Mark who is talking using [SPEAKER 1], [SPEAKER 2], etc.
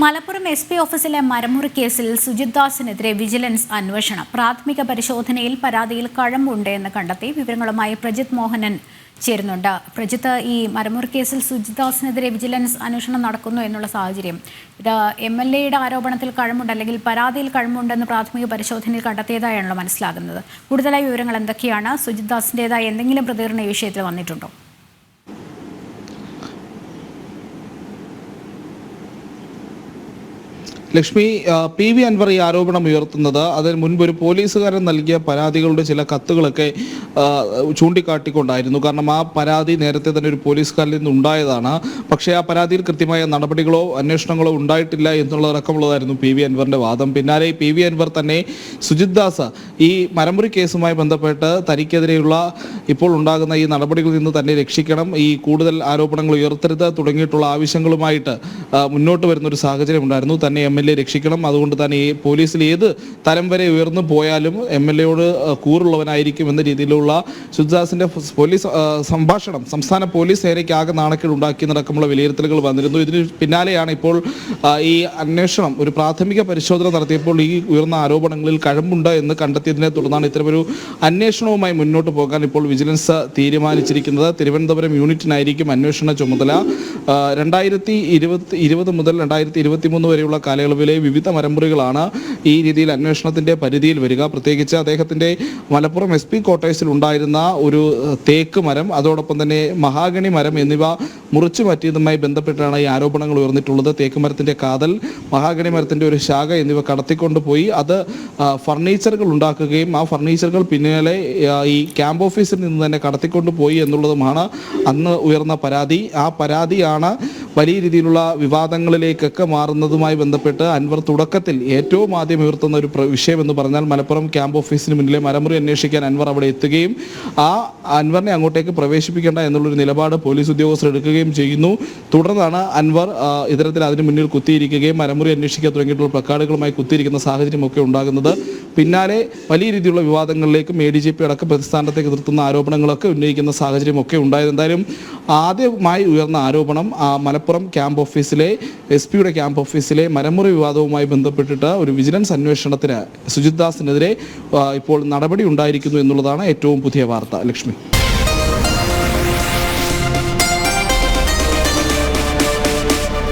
[SPEAKER 1] Malappuram S P ഓഫീസിലെ മരമുറി കേസിൽ Sujith ദാസിനെതിരെ vigilance അന്വേഷണം. പ്രാഥമിക പരിശോധനയിൽ പരാതിയിൽ കഴമ്പുണ്ട് എന്ന് കണ്ടെത്തി വിവരങ്ങളുമായി പ്രജിത് മോഹനൻ ചേരുന്നുണ്ട്. പ്രജിത്ത് ഈ മരമുറി കേസിൽ സുജിത് ദാസിനെതിരെ വിജിലൻസ് അന്വേഷണം നടക്കുന്നു എന്നുള്ള സാഹചര്യം. ഇത് എം എൽ എയുടെ ആരോപണത്തിൽ കഴമ്പുണ്ട് അല്ലെങ്കിൽ പരാതിയിൽ കഴമ്പുണ്ടെന്ന് പ്രാഥമിക പരിശോധനയിൽ കണ്ടെത്തിയതായാണല്ലോ മനസ്സിലാകുന്നത്. കൂടുതലായി വിവരങ്ങൾ എന്തൊക്കെയാണ്? സുജിത് ദാസിന്റെതായ എന്തെങ്കിലും പ്രതികരണ വിഷയത്തിൽ വന്നിട്ടുണ്ടോ?
[SPEAKER 2] ലക്ഷ്മി പി വി അൻവർ ഈ ആരോപണം ഉയർത്തുന്നത് അതിന് മുൻപ് ഒരു പോലീസുകാരൻ നൽകിയ പരാതികളുടെ ചില കത്തുകളൊക്കെ ചൂണ്ടിക്കാട്ടിക്കൊണ്ടായിരുന്നു. കാരണം ആ പരാതി നേരത്തെ തന്നെ ഒരു പോലീസുകാരിൽ നിന്ന് ഉണ്ടായതാണ്. പക്ഷേ ആ പരാതിയിൽ കൃത്യമായ നടപടികളോ അന്വേഷണങ്ങളോ ഉണ്ടായിട്ടില്ല എന്നുള്ളതടക്കമുള്ളതായിരുന്നു പി വി അൻവറിന്റെ വാദം. പിന്നാലെ പി വി അൻവർ തന്നെ സുജിത് ദാസ് ഈ മരമുറി കേസുമായി ബന്ധപ്പെട്ട് തനിക്കെതിരെയുള്ള ഇപ്പോൾ ഉണ്ടാകുന്ന ഈ നടപടികളിൽ നിന്ന് തന്നെ രക്ഷിക്കണം ഈ കൂടുതൽ ആരോപണങ്ങൾ ഉയർത്തരുത് തുടങ്ങിയിട്ടുള്ള ആവശ്യങ്ങളുമായിട്ട് മുന്നോട്ട് വരുന്ന ഒരു സാഹചര്യം ഉണ്ടായിരുന്നു തന്നെ എം. എൽ എ രക്ഷിക്കണം. അതുകൊണ്ട് തന്നെ ഈ പോലീസിൽ ഏത് തലം വരെ ഉയർന്നു പോയാലും എം എൽ എയോട് കൂറുള്ളവനായിരിക്കും എന്ന രീതിയിലുള്ള ശുദ്ധദാസിന്റെ പോലീസ് സംഭാഷണം സംസ്ഥാന പോലീസ് സേനയ്ക്ക് ആകെ നാണക്കേട് ഉണ്ടാക്കിയെന്നടക്കമുള്ള വിലയിരുത്തലുകൾ വന്നിരുന്നു. ഇതിന് പിന്നാലെയാണ് ഇപ്പോൾ ഈ അന്വേഷണം ഒരു പ്രാഥമിക പരിശോധന നടത്തിയപ്പോൾ ഈ ഉയർന്ന ആരോപണങ്ങളിൽ കഴമ്പുണ്ട് എന്ന് കണ്ടെത്തിയതിനെ തുടർന്നാണ് ഇത്തരമൊരു അന്വേഷണവുമായി മുന്നോട്ട് പോകാൻ ഇപ്പോൾ വിജിലൻസ് തീരുമാനിച്ചിരിക്കുന്നത്. തിരുവനന്തപുരം യൂണിറ്റിനായിരിക്കും അന്വേഷണ ചുമതല. രണ്ടായിരത്തി ഇരുപത് മുതൽ രണ്ടായിരത്തി വരെയുള്ള കാലയളവിലെ വിവിധ മരമുറികളാണ് ഈ രീതിയിൽ അന്വേഷണത്തിന്റെ പരിധിയിൽ വരിക. പ്രത്യേകിച്ച് അദ്ദേഹത്തിന്റെ മലപ്പുറം എസ് പി ക്വാർട്ടേഴ്സിൽ ഉണ്ടായിരുന്ന ഒരു തേക്ക് മരം അതോടൊപ്പം തന്നെ മഹാഗണി മരം എന്നിവ മുറിച്ചു മാറ്റിയതുമായി ബന്ധപ്പെട്ടാണ് ഈ ആരോപണങ്ങൾ ഉയർന്നിട്ടുള്ളത്. തേക്ക് മരത്തിന്റെ കാതൽ മഹാഗണി മരത്തിന്റെ ഒരു ശാഖ എന്നിവ കടത്തിക്കൊണ്ടുപോയി. അത് ഫർണിച്ചറുകൾ ഉണ്ടാക്കുകയും ആ ഫർണിച്ചറുകൾ പിന്നാലെ ഈ ക്യാമ്പ് ഓഫീസിൽ നിന്ന് തന്നെ കടത്തിക്കൊണ്ടുപോയി എന്നുള്ളതുമാണ് അന്ന് ഉയർന്ന പരാതി. ആ പരാതിയാണ് വലിയ രീതിയിലുള്ള വിവാദങ്ങളിലേക്കൊക്കെ മാറുന്നതുമായി ബന്ധപ്പെട്ട് അൻവർ തുടക്കത്തിൽ ഏറ്റവും ആദ്യം ഉയർത്തുന്ന ഒരു വിഷയമെന്ന് പറഞ്ഞാൽ മലപ്പുറം ക്യാമ്പ് ഓഫീസിന് മുന്നിലെ മരമുറി അന്വേഷിക്കാൻ അൻവർ അവിടെ എത്തുകയും ആ അൻവറിനെ അങ്ങോട്ടേക്ക് പ്രവേശിപ്പിക്കേണ്ട എന്നുള്ളൊരു നിലപാട് പോലീസ് ഉദ്യോഗസ്ഥർ എടുക്കുകയും ചെയ്യുന്നു. തുടർന്നാണ് അൻവർ ഇത്തരത്തിൽ അതിന് മുന്നിൽ കുത്തിയിരിക്കുകയും മരമുറി അന്വേഷിക്കാൻ തുടങ്ങിയിട്ടുള്ള പ്രക്കാടുകളുമായി കുത്തിയിരിക്കുന്ന സാഹചര്യമൊക്കെ ഉണ്ടാകുന്നത്. പിന്നാലെ വലിയ രീതിയിലുള്ള വിവാദങ്ങളിലേക്കും എ ഡി ജി പി അടക്കം പ്രതിസ്ഥാനത്തേക്ക് നിർത്തുന്ന ആരോപണങ്ങളൊക്കെ ഉന്നയിക്കുന്ന സാഹചര്യമൊക്കെ ഉണ്ടായത്. എന്തായാലും ആദ്യമായി ഉയർന്ന ആരോപണം മലപ്പുറം ക്യാമ്പ് ഓഫീസിലെ എസ് പിയുടെ ക്യാമ്പ് ഓഫീസിലെ മരമുറി വിവാദവുമായി ബന്ധപ്പെട്ടിട്ട് ഒരു വിജിലൻസ് അന്വേഷണത്തിന് സുജിത് ദാസിനെതിരെ ഇപ്പോൾ നടപടി ഉണ്ടായിരിക്കുന്നു എന്നുള്ളതാണ് ഏറ്റവും പുതിയ വാർത്ത. ലക്ഷ്മി.